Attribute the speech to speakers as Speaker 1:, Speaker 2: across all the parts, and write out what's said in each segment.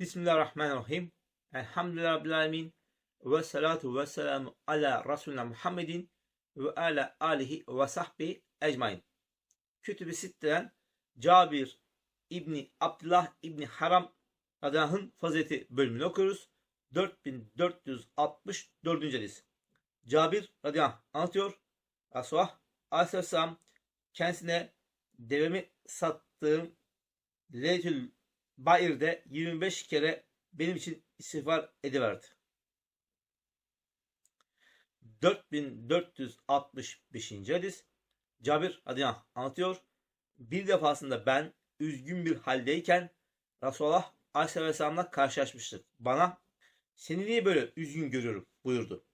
Speaker 1: Bismillahirrahmanirrahim. Elhamdülillahi Rabbil Alemin. Ve salatu ve selamu ala Resulina Muhammedin ve ala alihi ve sahbihi ecmain. Kütüb-i Sitte'den Cabir İbni Abdullah İbni Haram Radah'ın fazileti bölümünü okuyoruz. 4464. hadis. Cabir radıyallahu anlatıyor. Resulullah aleyhisselam kendisine devemi sattığım Leytül Bair'de 25 kere benim için istiğfar ediverdi. 4465. hadis Cabir anh anlatıyor. Bir defasında ben üzgün bir haldeyken Resulullah Aleyhisselam'la karşılaşmıştık. Bana seni niye böyle üzgün görüyorum buyurdu.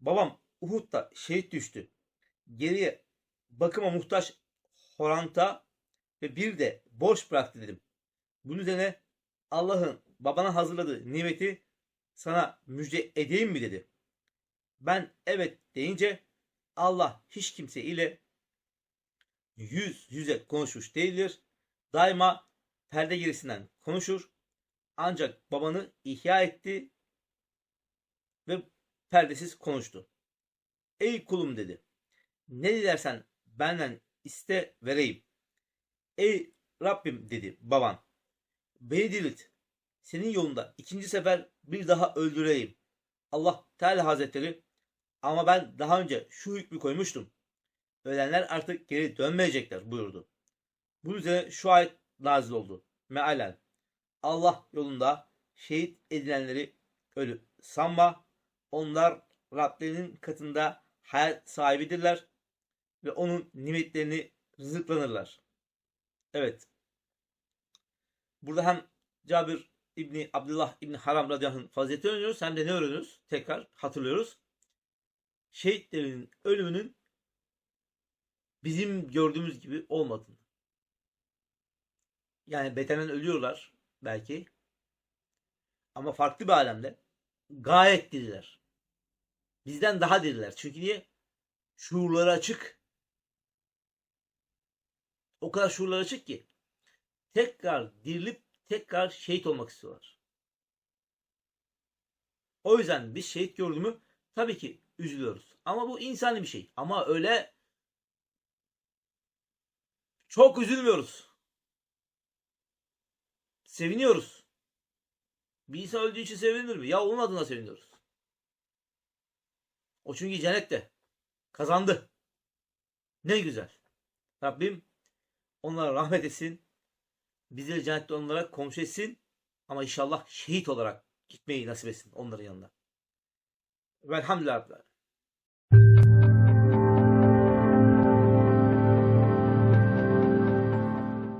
Speaker 1: Babam Uhud'da şehit düştü. Geriye bakıma muhtaç horanta ve bir de borç bıraktı dedim. Bunun üzerine Allah'ın babana hazırladığı nimeti sana müjde edeyim mi dedi. Ben evet deyince Allah hiç kimse ile yüz yüze konuşmuş değildir. Daima perde gerisinden konuşur. Ancak babanı ihya etti ve perdesiz konuştu. Ey kulum dedi. Ne dilersen benden iste vereyim. Ey Rabbim dedi baban. Beni dirilt. Senin yolunda ikinci sefer bir daha öldüreyim. Allah Teala Hazretleri ama ben daha önce şu hükmü koymuştum. Ölenler artık geri dönmeyecekler buyurdu. Bu üzerine şu ayet nazil oldu. Mealen. Allah yolunda şehit edilenleri ölü sanma. Onlar Rablerinin katında hayat sahibidirler ve onun nimetlerini rızıklanırlar. Evet. Burada hem Cabir İbni Abdullah İbni Haram radıyallahu anh fazileti öğreniyoruz hem de ne öğreniyoruz? Tekrar hatırlıyoruz. Şehitlerin ölümünün bizim gördüğümüz gibi olmadığını. Yani bedenen ölüyorlar belki. Ama farklı bir alemde gayet diriler. Bizden daha diriler. Çünkü niye? Şuurları açık. O kadar şuurları açık ki tekrar dirilip tekrar şehit olmak istiyorlar. O yüzden biz şehit gördüğümü tabii ki üzülüyoruz. Ama bu insani bir şey. Ama öyle çok üzülmüyoruz. Seviniyoruz. Bir insan öldüğü için sevinir mi? Ya onun adına seviniyoruz. O çünkü cennette. Kazandı. Ne güzel. Rabbim onlara rahmet etsin. Bizleri cennette onlara komşu etsin. Ama inşallah şehit olarak gitmeyi nasip etsin onların yanına. Velhamdülillah.